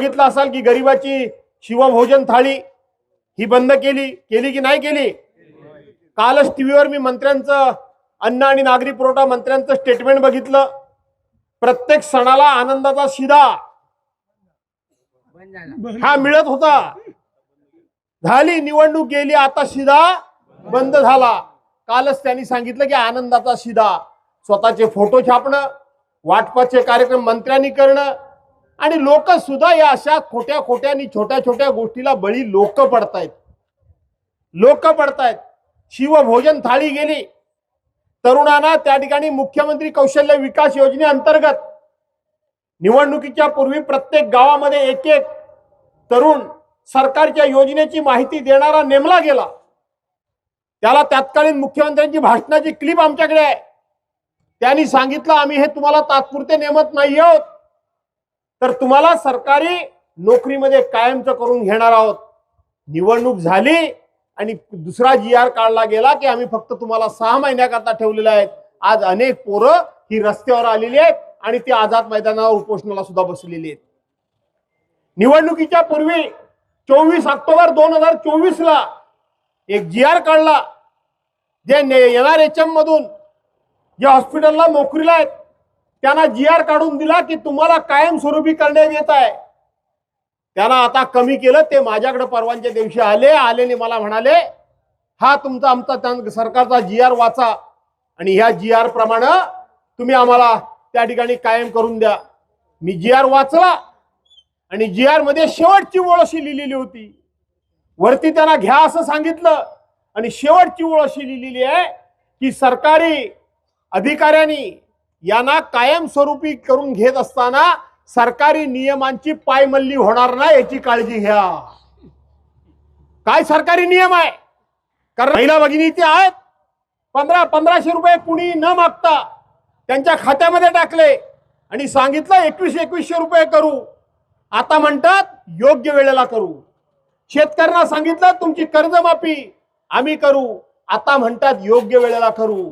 बघितलं असाल की गरिबाची शिवभोजन थाळी ही बंद केली केली की नाही केली? कालच टीव्हीवर मी मंत्र्यांचं अन्न आणि नागरी पुरवठा मंत्र्यांचं स्टेटमेंट बघितलं. प्रत्येक सणाला आनंदाचा शिदा हा मिळत होता. झाली निवडणूक गेली आता शिदा बंद झाला. कालच त्यांनी सांगितलं की आनंदाचा शिदा स्वतःचे फोटो छापणं वाटपाचे कार्यक्रम मंत्र्यांनी करणं आणि लोक सुद्धा या अशा खोट्या खोट्या आणि छोट्या छोट्या गोष्टीला बळी लोक पडतायत. लोक पडतायत. शिवभोजन थाळी गेली. तरुणांना त्या ठिकाणी मुख्यमंत्री कौशल्य विकास योजनेअंतर्गत निवडणुकीच्या पूर्वी प्रत्येक गावामध्ये एक एक तरुण सरकारच्या योजनेची माहिती देणारा नेमला गेला. त्याला तत्कालीन मुख्यमंत्र्यांची भाषणाची क्लिप आमच्याकडे आहे. त्यांनी सांगितलं आम्ही हे तुम्हाला तात्पुरते नेमत नाही आहोत तर तुम्हाला सरकारी नोकरीमध्ये कायमचं करून घेणार आहोत. निवडणूक झाली आणि दुसरा जी आर काढला गेला की आम्ही फक्त तुम्हाला सहा महिन्याकरता ठेवलेले आहेत. आज अनेक पोरं ही रस्त्यावर आलेली आहेत आणि ती आझाद मैदानावर उपोषणाला सुद्धा बसलेली आहेत. निवडणुकीच्या पूर्वी चोवीस ऑक्टोबर दोन हजार चोवीस ला एक जी आर काढला. जे एन आर एच एम मधून. जे हॉस्पिटलला नोकरीला आहेत. त्यांना जी आर काढून दिला की तुम्हाला कायमस्वरूपी करण्यात येत आहे. त्याला आता कमी केलं ते माझ्याकडे परवानच्या दिवशी आले आलेले मला म्हणाले हा तुमचा आमचा त्या- सरकारचा जी आर वाचा आणि ह्या जी आर प्रमाणे तुम्ही आम्हाला त्या ठिकाणी कायम करून द्या. मी जी आर वाचला आणि जी आरमध्ये शेवटची ओळ अशी लिहिलेली होती. वरती त्यांना घ्या असं सांगितलं आणि शेवटची ओळ अशी लिहिलेली आहे की सरकारी अधिकाऱ्यांनी यांना कायमस्वरूपी करून घेत असताना सरकारी नियमांची पायमल्ली होणार ना याची काळजी घ्या. काय सरकारी नियम आहे? कारण महिला भगिनी ते आहेत. पंधरा पंधराशे रुपये कुणी न मागता त्यांच्या खात्यामध्ये टाकले आणि सांगितलं एकवीस एकवीसशे रुपये करू. आता म्हणतात योग्य वेळेला करू. शेतकऱ्यांना सांगितलं तुमची कर्जमाफी आम्ही करू. आता म्हणतात योग्य वेळेला करू.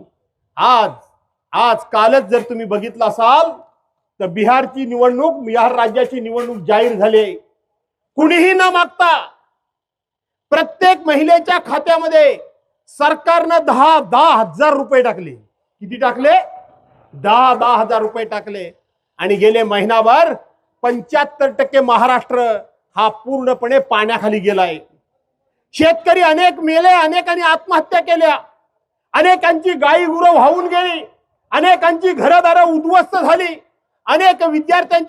आज आज कालच जर तुम्ही बघितलं असाल तर बिहारची निवडणूक बिहार राज्याची निवडणूक जाहीर झाली कुणीही न मागता प्रत्येक महिलेच्या खात्यामध्ये सरकारनं दहा दहा हजार रुपये टाकले. किती टाकले? दहा दहा हजार रुपये टाकले. आणि गेले महिनाभर पंच्याहत्तर टक्के महाराष्ट्र हा पूर्णपणे पाण्याखाली गेलाय. शेतकरी अनेक मेले अनेकांनी आत्महत्या केल्या. अनेकांची गायी गुरं वाहून गेली. अनेकांची घरदारं उद्ध्वस्त झाली. अनेक विद्यार्थ्यांची